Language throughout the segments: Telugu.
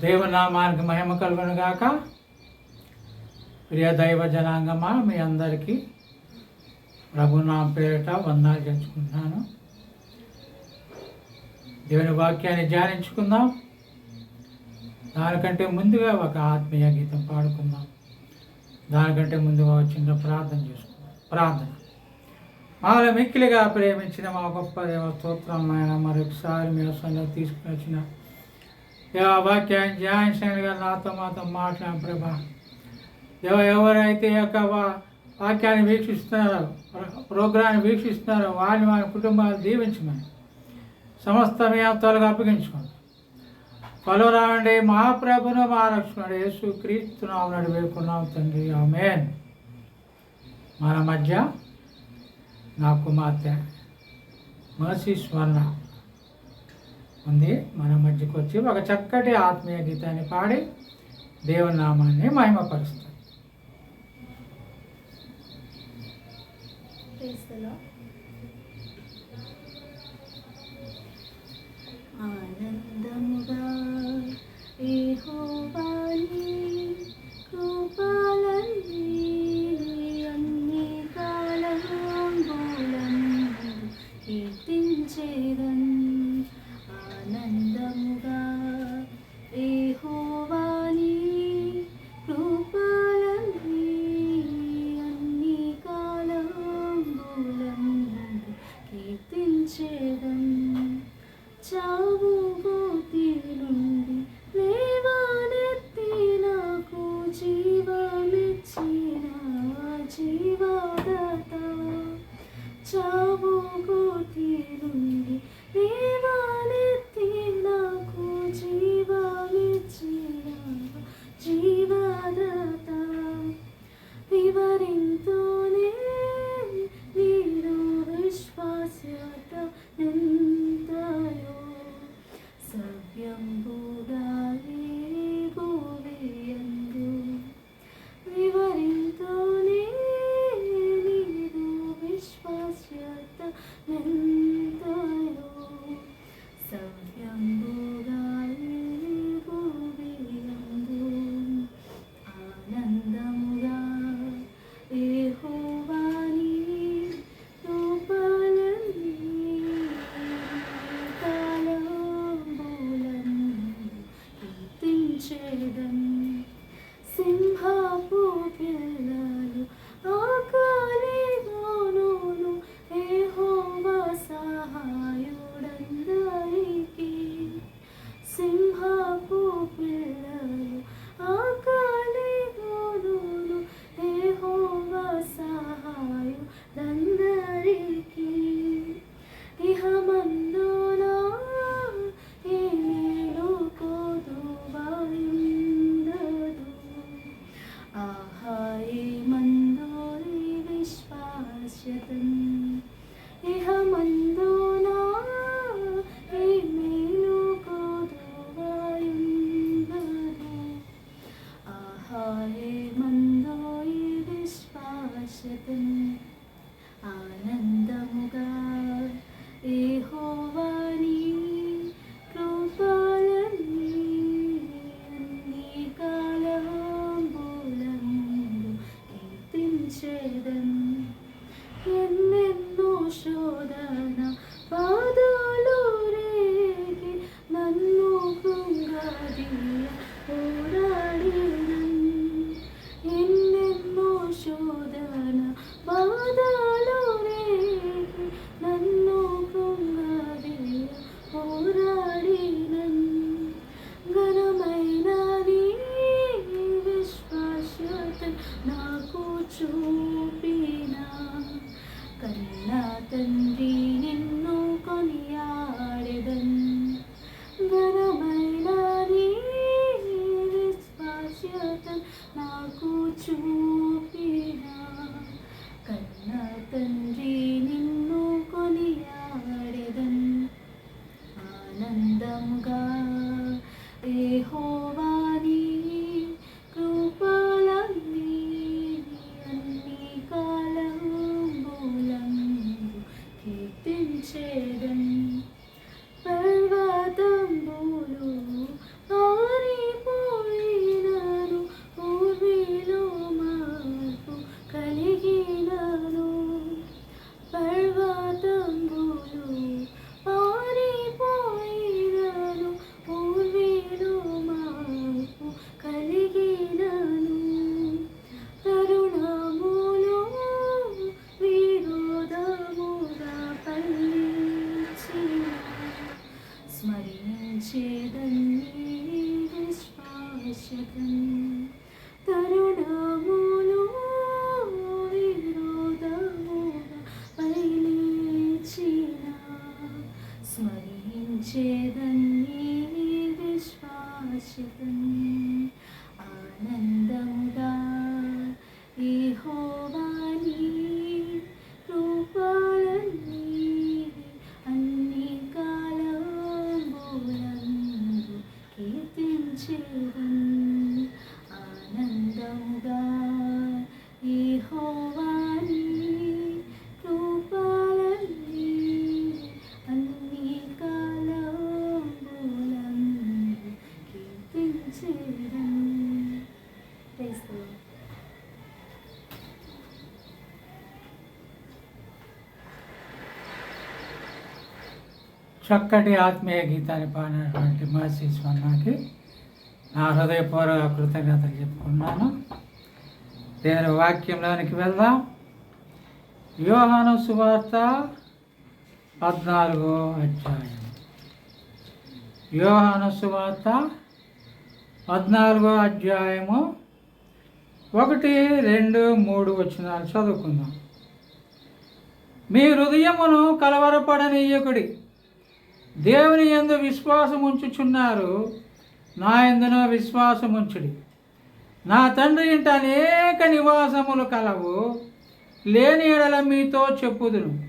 దేవనామానికి మహిమ కలుగును గాక ప్రియ దైవ జనాంగమా మీ అందరికీ ప్రభునా పేరిట వందాలు చెంచుకుంటున్నాను దేవుని వాక్యాన్ని ధ్యానించుకుందాం. దానికంటే ముందుగా ఒక ఆత్మీయ గీతం పాడుకుందాం. దానికంటే ముందుగా వచ్చిన ప్రార్థన చేసుకుందాం. ప్రార్థన. మాలో మిక్కిలిగా ప్రేమించిన మా గొప్ప దేవ స్తోత్రం ఆయన మరొకసారి మీ సన్నిధి తీసుకుని వచ్చిన వాక్యాన్ని ధ్యానించగా నాతో మాతో మాట్లాడిన ప్రభా. ఎవ ఎవరైతే యొక్క వా- వాక్యాన్ని వీక్షిస్తున్నారో ప్ర- ప్రోగ్రాన్ని వీక్షిస్తున్నారో వారిని వారి కుటుంబాలు దీవించమని సమస్త మీ అప్పగించుకోండి. పలురావండి మా ప్రభును మా రక్షణుడు యేసు క్రీస్తునాం నడి వేకున్నాం తండ్రి. ఆమెన్. మన మధ్య నా కుమార్తె మసి స్వర్ణ. ఉంది. మన మధ్యకు వచ్చి ఒక చక్కటి ఆత్మీయ గీతాన్ని పాడి దేవుని నామాన్ని మహిమపరుస్తుంది ఆనందముగా యెహోవాని ഹായ മന്ദോയി വിശ്വാസത്തിന് ധന്യേ വിശ്വാസിതന്യ చక్కటి ఆత్మీయ గీతాన్ని పాడినటువంటి మహర్షి స్వర్ణకి నా హృదయపూర్వక కృతజ్ఞతలు చెప్పుకున్నాను దేవుని వాక్యంలోనికి వెళ్దాం. వ్యూహాను సువార్త పద్నాలుగో అధ్యాయం. వ్యూహాను సువార్త పద్నాలుగో అధ్యాయము ఒకటి రెండు మూడు వచ్చినాలు చదువుకుందాం. మీ హృదయమును కలవరపడనీయకుడి దేవుని ఎందు విశ్వాసం ఉంచుచున్నారు. నా ఎందునో విశ్వాసం ఉంచుడి. నా తండ్రి ఇంట అనేక నివాసములు కలవు. లేని ఎడల మీతో చెప్పుదును.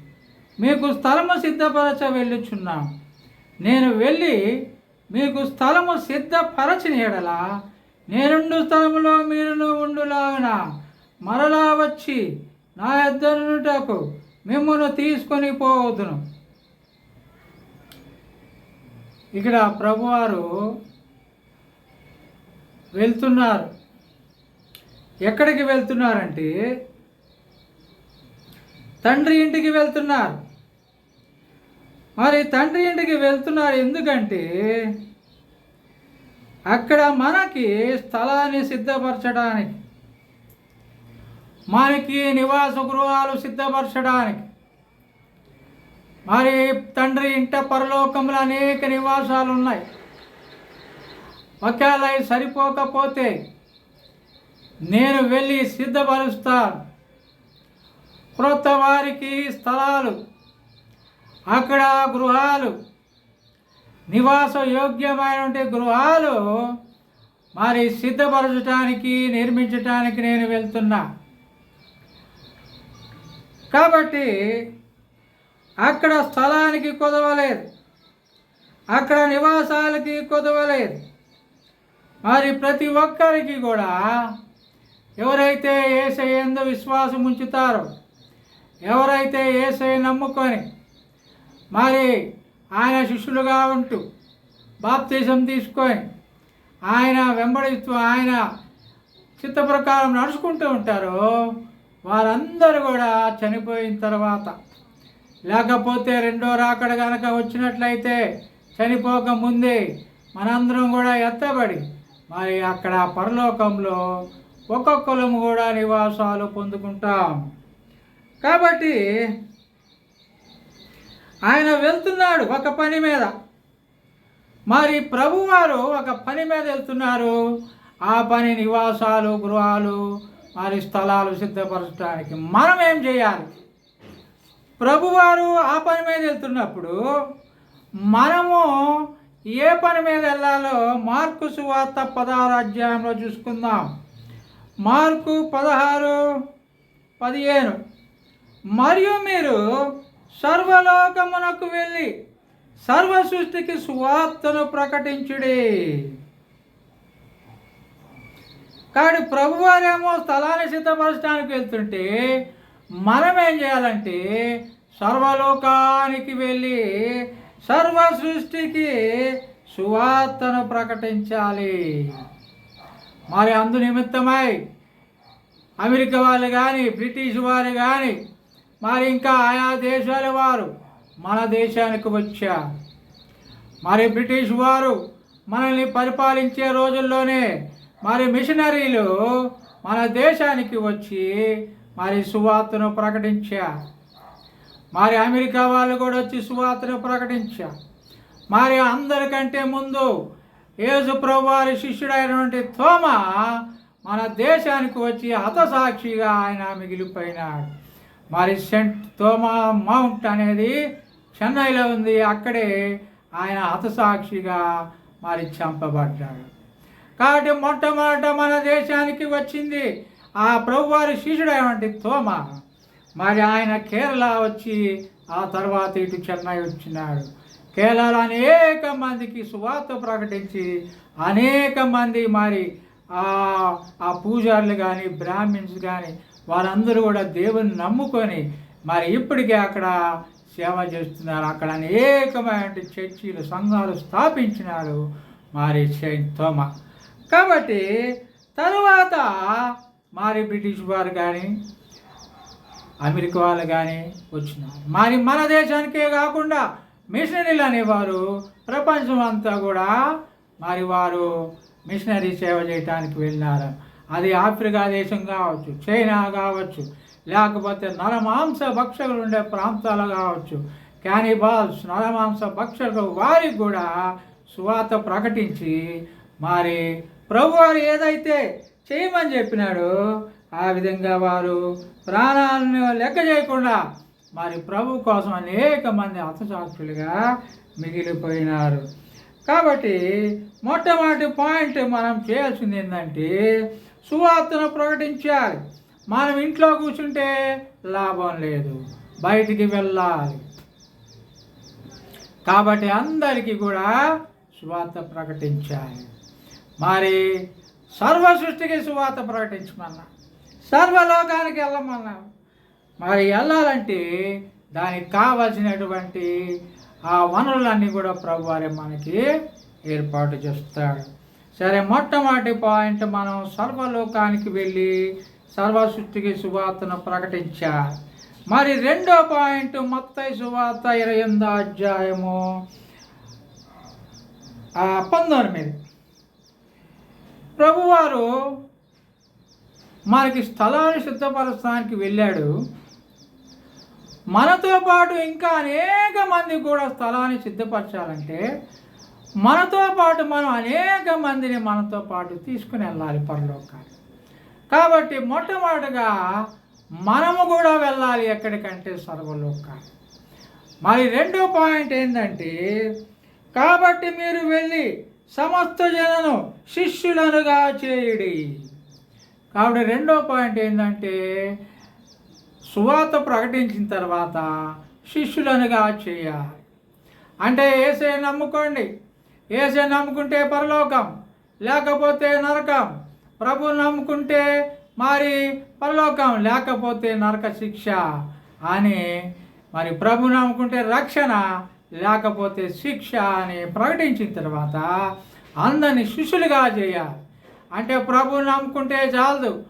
మీకు స్థలము సిద్ధపరచ వెళ్ళుచున్నాం. నేను వెళ్ళి మీకు స్థలము సిద్ధపరచిన ఎడల నేనుండు స్థలములో మీరును ఉండులాగున. మరలా వచ్చి నా ఇద్దరుటకు మిమ్మల్ని తీసుకొని పోవద్దును ఇక్కడ ప్రభువారు వెళ్తున్నారు. ఎక్కడికి వెళ్తున్నారంటే తండ్రి ఇంటికి వెళ్తున్నారు. మరి తండ్రి ఇంటికి వెళ్తున్నారు ఎందుకంటే అక్కడ మనకి స్థలాన్ని సిద్ధపరచడానికి మనకి నివాస గృహాలు సిద్ధపరచడానికి మరి తండ్రి ఇంట పరలోకంలో అనేక నివాసాలు ఉన్నాయి ఒకవేళ సరిపోకపోతే నేను వెళ్ళి సిద్ధపరుస్తాను. క్రొత్త వారికి స్థలాలు అక్కడ గృహాలు నివాస యోగ్యమైనటువంటి గృహాలు మరి సిద్ధపరచడానికి నిర్మించటానికి నేను వెళ్తున్నా. కాబట్టి అక్కడ స్థలానికి కుదవలేదు అక్కడ నివాసాలకి కుదవలేదు మరి ప్రతి ఒక్కరికి కూడా ఎవరైతే ఏసై ఎందు విశ్వాసం ఉంచుతారో ఎవరైతే ఏసై నమ్ముకొని మరి ఆయన శిష్యులుగా ఉంటూ బాప్తీసం తీసుకొని ఆయన వెంబడిస్తూ ఆయన చిత్త ప్రకారం నడుచుకుంటూ ఉంటారో వారందరూ కూడా చనిపోయిన తర్వాత లేకపోతే రెండో రాకడ కనుక వచ్చినట్లయితే చనిపోక ముందే మనందరం కూడా ఎత్తబడి మరి అక్కడ పరలోకంలో ఒక్కొక్కరం కూడా నివాసాలు పొందుకుంటాం. కాబట్టి ఆయన వెళ్తున్నాడు ఒక పని మీద. మరి ప్రభువారు ఒక పని మీద వెళ్తున్నారు. ఆ పని నివాసాలు గృహాలు మరి స్థలాలు సిద్ధపరచడానికి. మనం ఏం చేయాలి? ప్రభువారు ఆ పని మీద వెళ్తున్నప్పుడు మనము ఏ పని మీద వెళ్ళాలో మార్కు సువార్త పదహారు అధ్యాయంలో చూసుకుందాం. మార్కు పదహారు పదిహేను. మరియు మీరు సర్వలోకమునకు వెళ్ళి సర్వ సృష్టికి సువార్తను ప్రకటించుడి. కానీ ప్రభువారేమో స్థలాన్ని సిద్ధపరచడానికి వెళ్తుంటే మనం ఏం చేయాలంటే సర్వలోకానికి వెళ్ళి సర్వ సృష్టికి సువార్తను ప్రకటించాలి. మరి అందు నిమిత్తమై అమెరికా వాళ్ళు కానీ బ్రిటిష్ వారు కానీ మరి ఇంకా ఆయా దేశాల వారు మన దేశానికి వచ్చారు. మరి బ్రిటిష్ వారు మనల్ని పరిపాలించే రోజుల్లోనే మరి మిషనరీలు మన దేశానికి వచ్చి మరి సువార్తను ప్రకటించా. మరి అమెరికా వాళ్ళు కూడా వచ్చి సువార్తను ప్రకటించా. మరి అందరికంటే ముందు యేసు ప్రభువారి శిష్యుడైనటువంటి తోమ మన దేశానికి వచ్చి హతసాక్షిగా ఆయన మిగిలిపోయినాడు. మరి సెంట్ తోమా మౌంట్ అనేది చెన్నైలో ఉంది. అక్కడే ఆయన హతసాక్షిగా మరి చంపబడ్డాడు. కాబట్టి మొట్టమొదట మన దేశానికి వచ్చింది ఆ ప్రభువారి శిష్యుడైనటువంటి తోమ మరి ఆయన కేరళ వచ్చి ఆ తర్వాత ఇటు చెన్నై వచ్చినాడు. కేరళలో అనేక మందికి సువార్త ప్రకటించి అనేక మంది మరి ఆ ఆ పూజారులు కానీ బ్రాహ్మిన్స్ కానీ వారందరూ కూడా దేవుని నమ్ముకొని మరి ఇప్పటికే అక్కడ సేవ చేస్తున్నారు. అక్కడ అనేకమైన చర్చిలు సంఘాలు స్థాపించినాడు. మరి సెయింట్ తోమ. కాబట్టి తరువాత మరి బ్రిటిష్ వారు కానీ అమెరికా వాళ్ళు కానీ వచ్చినారు. మరి మన దేశానికే కాకుండా మిషనరీలు అనేవారు ప్రపంచం అంతా కూడా మరి వారు మిషనరీ సేవ చేయడానికి వెళ్ళినారు. అది ఆఫ్రికా దేశం కావచ్చు చైనా కావచ్చు లేకపోతే నరమాంస భక్షకులు ఉండే ప్రాంతాలు కావచ్చు. క్యానిబాల్స్ నరమాంస భక్షకులు వారికి కూడా సువాత ప్రకటించి మరి ప్రభువారు ఏదైతే చేయమని చెప్పినాడు. ఆ విధంగా వారు ప్రాణాలను లెక్క చేయకుండా మరి ప్రభు కోసం అనేక మంది అర్థశాస్త్రులుగా మిగిలిపోయినారు. కాబట్టి మొట్టమొదటి పాయింట్ మనం చేయాల్సింది ఏంటంటే సువార్తను ప్రకటించాలి. మనం ఇంట్లో కూర్చుంటే లాభం లేదు. బయటికి వెళ్ళాలి. కాబట్టి అందరికీ కూడా సువార్త ప్రకటించాలి. మరి సర్వ సృష్టికి సువాత ప్రకటించమన్నా సర్వలోకానికి వెళ్ళమన్నా. మరి వెళ్ళాలంటే దానికి కావలసినటువంటి ఆ వనరులన్నీ కూడా ప్రభువారే మనకి ఏర్పాటు చేస్తాడు. సరే మొట్టమొదటి పాయింట్ మనం సర్వలోకానికి వెళ్ళి సర్వ సృష్టికి సువార్తను ప్రకటించాలి. మరి రెండో పాయింట్ మొత్తం సువార్త ఇరవై ఎనిమిదో అధ్యాయము పంతొమ్మిది. ప్రభువారు మనకి స్థలాన్ని సిద్ధపరచడానికి వెళ్ళాడు. మనతో పాటు ఇంకా అనేక మంది కూడా స్థలాన్ని సిద్ధపరచాలంటే మనతో పాటు మనం అనేక మందిని మనతో పాటు తీసుకుని వెళ్ళాలి పరలోకాన్ని కాబట్టి మొట్టమొదటిగా మనము కూడా వెళ్ళాలి ఎక్కడికంటే సర్వలోకానికి మరి రెండో పాయింట్ ఏంటంటే కాబట్టి మీరు వెళ్ళి సమస్త జనను శిష్యులనుగా చేయుడి. కాబట్టి రెండో పాయింట్ ఏంటంటే సువాత ప్రకటించిన తర్వాత శిష్యులనుగా చేయాలి. అంటే ఏసే నమ్ముకోండి. ఏసే నమ్ముకుంటే పరలోకం లేకపోతే నరకం. ప్రభు నమ్ముకుంటే మరి పరలోకం లేకపోతే నరక శిక్ష అని. మరి ప్రభు నమ్ముకుంటే రక్షణ లేకపోతే శిక్ష అని ప్రకటించిన తర్వాత అందరిని శిష్యులుగా చేయాలి. అంటే ప్రభువుని నమ్ముకుంటే చాలదు.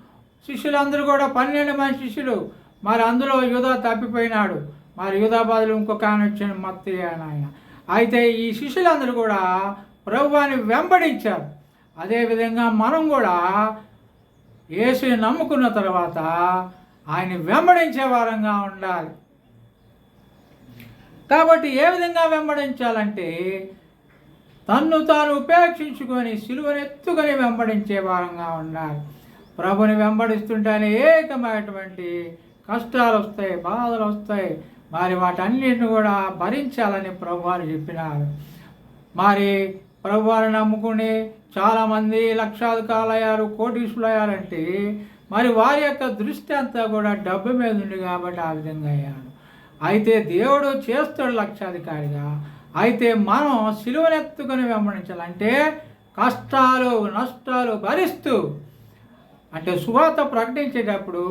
శిష్యులందరూ కూడా పన్నెండు మంది శిష్యులు. మరి అందులో యుధ తప్పిపోయినాడు. మరి యూదా బదులు ఇంకొక ఆయన వచ్చిన మత్తి అని ఆయన అయితే ఈ శిష్యులందరూ కూడా ప్రభువాన్ని వెంబడించారు. అదేవిధంగా మనం కూడా యేసుని నమ్ముకున్న తర్వాత ఆయన వెంబడించే వారంగా ఉండాలి. కాబట్టి ఏ విధంగా వెంబడించాలంటే తన్ను తాను ఉపేక్షించుకొని సిలువనెత్తుకొని వెంబడించే వారంగా ఉండాలి. ప్రభుని వెంబడిస్తుంటేనే ఏకమైనటువంటి కష్టాలు వస్తాయి బాధలు వస్తాయి మరి వాటన్నిటిని కూడా భరించాలని ప్రభువారు చెప్పినారు. మరి ప్రభువారు నమ్ముకుని చాలామంది లక్షాధికారులు అయ్యారు కోటీశ్వరులు అయ్యారంటే మరి వారి యొక్క దృష్టి అంతా కూడా డబ్బు మీద ఉంది కాబట్టి ఆ విధంగా అయ్యారు. అయితే దేవుడు చేస్తాడు లక్షాధికారిగా. అయితే మనం సిలువనెత్తుకొని వెంబడించాలంటే కష్టాలు నష్టాలు భరిస్తూ అంటే సువార్త ప్రకటించేటప్పుడు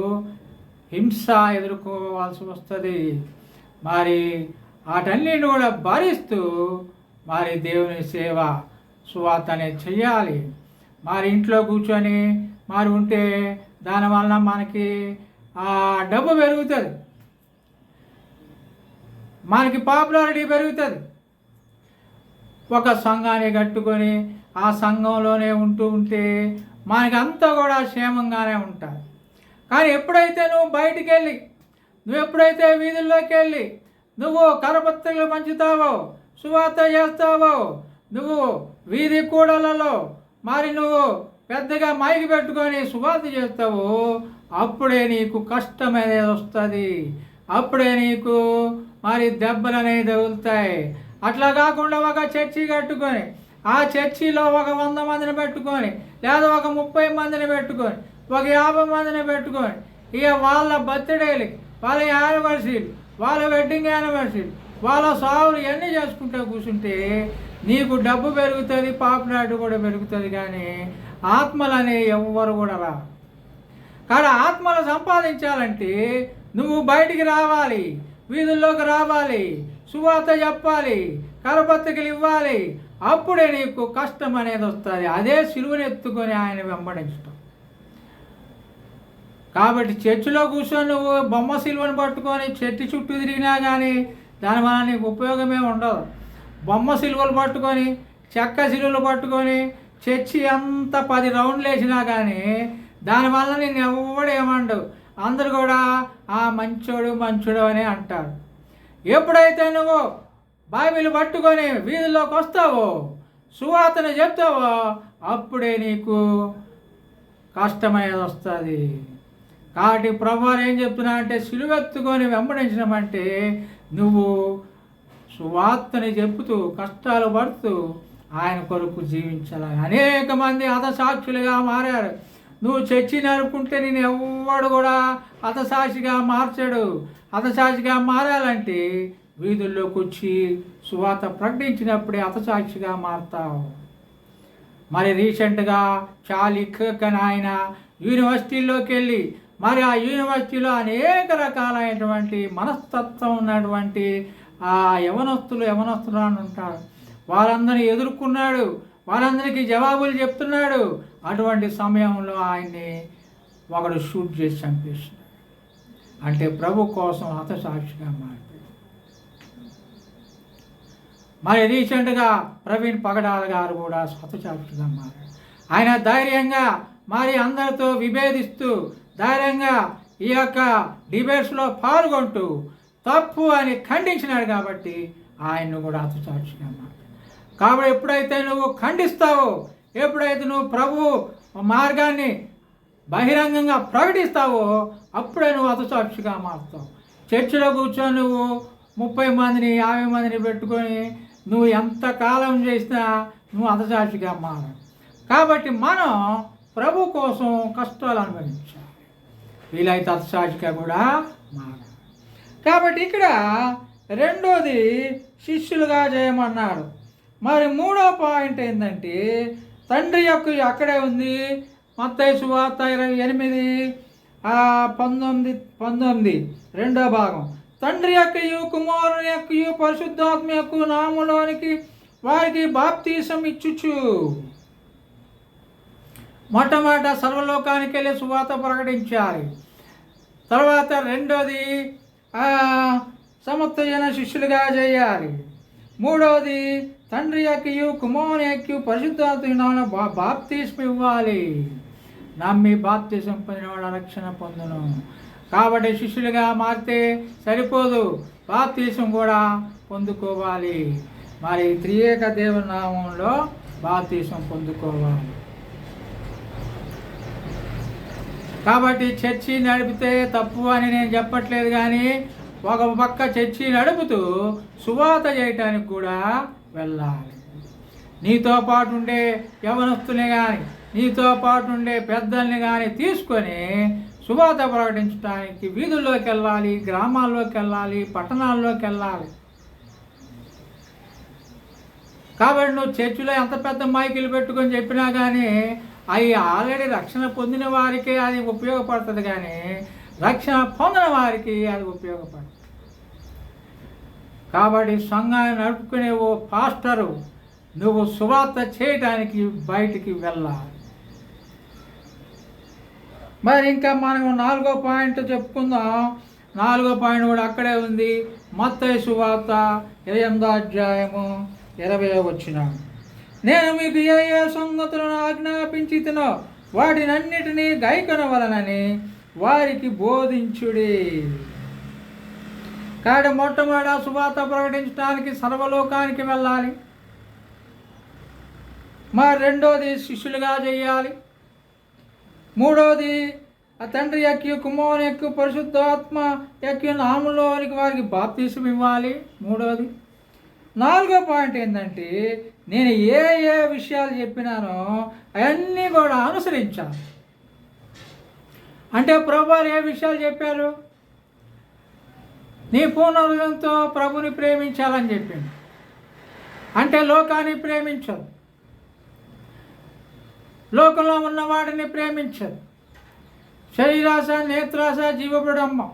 హింస ఎదుర్కోవాల్సి వస్తుంది. మరి వాటన్నిటిని కూడా భరిస్తూ మరి దేవుని సేవ సువార్త అనేది చెయ్యాలి. మరి ఇంట్లో కూర్చొని మరి ఉంటే దానివల్ల మనకి ఆ డబ్బు పెరుగుతుంది. మనకి పాపులారిటీ పెరుగుతుంది. ఒక సంఘాన్ని కట్టుకొని ఆ సంఘంలోనే ఉంటూ ఉంటే మనకి అంతా కూడా క్షేమంగానే ఉంటుంది కానీ ఎప్పుడైతే నువ్వు బయటికి వెళ్ళి నువ్వు ఎప్పుడైతే వీధుల్లోకి వెళ్ళి నువ్వు కరపత్రికలు పంచుతావో సువార్త చేస్తావో నువ్వు వీధి కూడలలో మరి నువ్వు పెద్దగా మైకి పెట్టుకొని సువార్త చేస్తావు అప్పుడే నీకు కష్టం అనేది వస్తుంది. అప్పుడే నీకు మరి దెబ్బలు అనేవి తగులుతాయి. అట్లా కాకుండా ఒక చర్చి కట్టుకొని ఆ చర్చిలో ఒక వంద మందిని పెట్టుకొని లేదా ఒక ముప్పై మందిని పెట్టుకొని ఒక యాభై మందిని పెట్టుకొని ఇక వాళ్ళ బర్త్డేలు వాళ్ళ యానివర్సరీలు వాళ్ళ వెడ్డింగ్ యానివర్సరీలు వాళ్ళ సావులు ఇవన్నీ చేసుకుంటూ కూర్చుంటే నీకు డబ్బు పెరుగుతుంది పాపులారిటీ కూడా పెరుగుతుంది కానీ ఆత్మలు అనే ఎవ్వరు కూడా రా. కానీ ఆత్మలు సంపాదించాలంటే నువ్వు బయటికి రావాలి. వీధుల్లోకి రావాలి సువార్త చెప్పాలి కరపత్రికలు ఇవ్వాలి. అప్పుడే నీకు కష్టం అనేది వస్తుంది. అదే సిలువను ఎత్తుకొని ఆయన వెంబడించటం కాబట్టి చర్చిలో కూర్చొని నువ్వు బొమ్మ సిలువను పట్టుకొని చెట్టు చుట్టూ తిరిగినా కానీ దాని వల్ల నీకు ఉపయోగమే ఉండదు. బొమ్మ సిలువలు పట్టుకొని చెక్క సిలువలు పట్టుకొని చర్చి అంతా పది రౌండ్లు వేసినా కానీ దానివల్ల నేను ఎవడేమండవు అందరు కూడా ఆ మంచోడు మంచోడు అని అంటారు. ఎప్పుడైతే నువ్వు బైబిల్ పట్టుకొని వీధుల్లోకి వస్తావో సువార్తను చెప్తావో అప్పుడే నీకు కష్టమనేది వస్తుంది. కాబట్టి ప్రభువారు ఏం చెప్తున్నా అంటే సిలువెత్తుకొని వెంబడించడం నువ్వు సువార్తని చెప్తూ కష్టాలు పడుతూ ఆయన కొరకు జీవించాలని అనేక మంది హతసాక్షులుగా మారారు. నువ్వు చర్చి అనుకుంటే నేను ఎవ్వడు కూడా హతసాక్షిగా మార్చాడు. హతసాక్షిగా మారాలంటే వీధుల్లోకి వచ్చి సువాత ప్రకటించినప్పుడే హతసాక్షిగా మారుతావు. మరి రీసెంట్గా చాలీ కర్క్ ఆయన యూనివర్సిటీల్లోకి వెళ్ళి మరి ఆ యూనివర్సిటీలో అనేక రకాలైనటువంటి మనస్తత్వం ఉన్నటువంటి ఆ యవనస్తులు యవనస్తులు అని ఉంటారు. వాళ్ళందరినీ ఎదుర్కొన్నాడు. వాళ్ళందరికీ జవాబులు చెప్తున్నాడు. అటువంటి సమయంలో ఆయన్ని ఒకడు షూట్ చేసి చంపేసినాడు అంటే ప్రభు కోసం హతసాక్షిగా మారిపోయాడు. మరి రీసెంట్గా ప్రవీణ్ పగడాల గారు కూడా హతసాక్షిగా మారారు. ఆయన ధైర్యంగా మరి అందరితో విభేదిస్తూ ధైర్యంగా ఈ యొక్క డిబేట్స్లో పాల్గొంటూ తప్పు అని ఖండించినాడు కాబట్టి ఆయన్ను కూడా హతసాక్షిగా మారాడు కాబట్టి ఎప్పుడైతే నువ్వు ఖండిస్తావో ఎప్పుడైతే నువ్వు ప్రభు మార్గాన్ని బహిరంగంగా ప్రకటిస్తావో అప్పుడే నువ్వు అతసాక్షిగా మారుతావు. చర్చిలో కూర్చొని నువ్వు ముప్పై మందిని యాభై మందిని పెట్టుకొని నువ్వు ఎంత కాలం చేసినా నువ్వు అతసాక్షిగా మారు కాబట్టి మనం ప్రభు కోసం కష్టాలు అనుభవించాలి. వీలైతే అతసాక్షిగా కూడా మారాలి కాబట్టి ఇక్కడ రెండోది శిష్యులుగా చేయమన్నారు మరి మూడో పాయింట్ ఏంటంటే తండ్రి యొక్క అక్కడే ఉంది. మత్తయి సువార్త ఇరవై ఎనిమిది పంతొమ్మిది పంతొమ్మిది రెండో భాగం. తండ్రి యొక్క కుమారుని యొక్క పరిశుద్ధాత్మ యొక్క నామలోనికి వారికి బాప్తీసం ఇచ్చుచు. మొట్టమొదట సర్వలోకానికి వెళ్ళి సువార్త ప్రకటించాలి. తర్వాత రెండోది ఆ, శిష్యులుగా చేయాలి. మూడవది తండ్రి యొక్కయు కుమారుని యొక్క పరిశుద్ధాత్మ బా బాప్తీసం ఇవ్వాలి. నమ్మి బాప్తీసం పొందినవాడు రక్షణ పొందును. కాబట్టి శిష్యులుగా మారితే సరిపోదు. బాప్తీసం కూడా పొందుకోవాలి. మరి త్రియేక దేవనామంలో నామంలో బాప్తీసం పొందుకోవాలి. కాబట్టి చర్చి నడిపితే తప్పు అని నేను చెప్పట్లేదు కానీ ఒక పక్క చర్చి నడుపుతూ సువాత చేయటానికి కూడా వెళ్ళాలి. నీతో పాటు ఉండే యవనస్తుని కానీ నీతో పాటు ఉండే పెద్దల్ని కానీ తీసుకొని సువాత ప్రకటించడానికి వీధుల్లోకి వెళ్ళాలి గ్రామాల్లోకి వెళ్ళాలి పట్టణాల్లోకి వెళ్ళాలి. కాబట్టి నువ్వు చర్చిలో ఎంత పెద్ద మైకులు పెట్టుకొని చెప్పినా కానీ అవి ఆల్రెడీ రక్షణ పొందిన వారికి అది ఉపయోగపడుతుంది కానీ రక్షణ పొందిన వారికి అది ఉపయోగపడుతుంది కాబట్టి సంఘాన్ని నడుపుకునే ఓ పాస్టరు నువ్వు సువార్త చేయడానికి బయటికి వెళ్ళాలి. మరి ఇంకా మనం నాలుగో పాయింట్ చెప్పుకుందాం. నాలుగో పాయింట్ కూడా అక్కడే ఉంది. మత్తయి సువార్త ఇరవై ఎనిమిదో అధ్యాయము ఇరవై వచ్చిన. నేను మీకు ఏ ఏ సంగతులను ఆజ్ఞాపించి తినో వాటినన్నిటినీ గైకొనవలనని వారికి బోధించుడి. కాడ మొట్టమొదట శుభార్త సువార్త ప్రకటించడానికి సర్వలోకానికి వెళ్ళాలి. మా రెండోది శిష్యులుగా చేయాలి. మూడోది ఆ తండ్రి యొక్క కుమారుని యొక్క పరిశుద్ధాత్మ యొక్క నామంలోనికి వారికి బాప్తీసం ఇవ్వాలి. మూడోది. నాలుగో పాయింట్ ఏంటంటే నేను ఏ ఏ విషయాలు చెప్పినానో అవన్నీ కూడా అనుసరించాలి. అంటే ప్రభు ఏ విషయాలు చెప్పారు? నీ పూర్ణ హృదయంతో ప్రభుని ప్రేమించాలని చెప్పింది. అంటే లోకాన్ని ప్రేమించదు. లోకంలో ఉన్న వాడిని ప్రేమించదు. శరీరాశ నేత్రాశ జీవబుడమ్మ.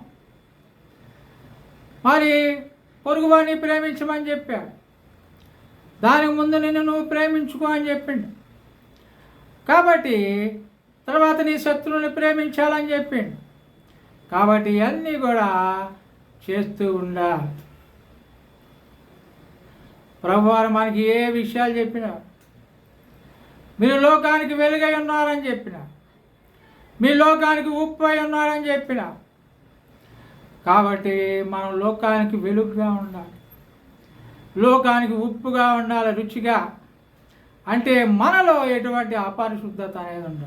మరి పొరుగువాడిని ప్రేమించమని చెప్పాడు. దానికి ముందు నిన్ను నువ్వు ప్రేమించుకో అని చెప్పిండు. కాబట్టి తర్వాత నీ శత్రువుని ప్రేమించాలని చెప్పిండు. కాబట్టి ఇవన్నీ కూడా చేస్తూ ఉండాలి ప్రభువారు మనకి ఏ విషయాలు చెప్పినా మీరు లోకానికి వెలుగై ఉన్నారని చెప్పిన మీ లోకానికి ఉప్పు అయి ఉన్నారని చెప్పిన కాబట్టి మనం లోకానికి వెలుగుగా ఉండాలి. లోకానికి ఉప్పుగా ఉండాలి రుచిగా. అంటే మనలో ఎటువంటి అపరిశుద్ధత అనేది ఉండదు.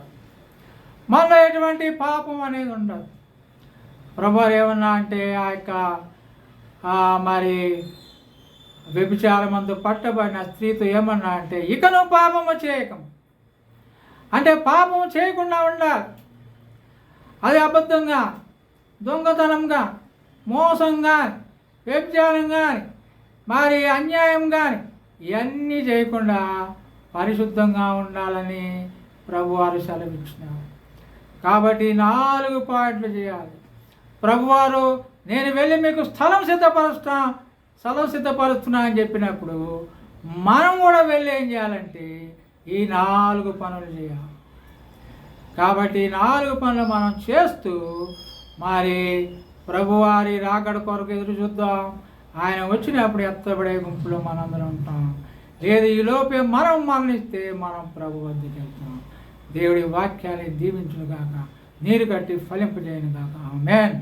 మనలో ఎటువంటి పాపం అనేది ఉండదు. ప్రభు ఏమన్నా అంటే ఆ యొక్క మరి వ్యభిచారమందు పట్టబడిన స్త్రీతో ఏమన్నా అంటే ఇకను పాపము చేయకం అంటే పాపం చేయకుండా ఉండాలి. అది అబద్ధంగా దొంగతనంగా మోసంగా వ్యభిచారం కానీ మరి అన్యాయం కానీ ఇవన్నీ చేయకుండా పరిశుద్ధంగా ఉండాలని ప్రభువారు సెలవిచ్చినారు. కాబట్టి నాలుగు పాయింట్లు చేయాలి. ప్రభువారు నేను వెళ్ళి మీకు స్థలం సిద్ధపరుస్తా స్థలం సిద్ధపరుస్తున్నా అని చెప్పినప్పుడు మనం కూడా వెళ్ళి ఏం చేయాలంటే ఈ నాలుగు పనులు చేయాలి. కాబట్టి ఈ నాలుగు పనులు మనం చేస్తూ మరి ప్రభువారి రాకడ కొరకు ఎదురు చూద్దాం. ఆయన వచ్చినప్పుడు ఎత్తబడే గుంపులో మనందరం ఉంటాం. లేదు ఈలోపే మనం మరణిస్తే మనం ప్రభు వద్దకు వెళ్తాం. దేవుడి వాక్యాన్ని దీవించుగాక గాక నీరు కట్టి ఫలింపజేయను గాక ఆమెన్.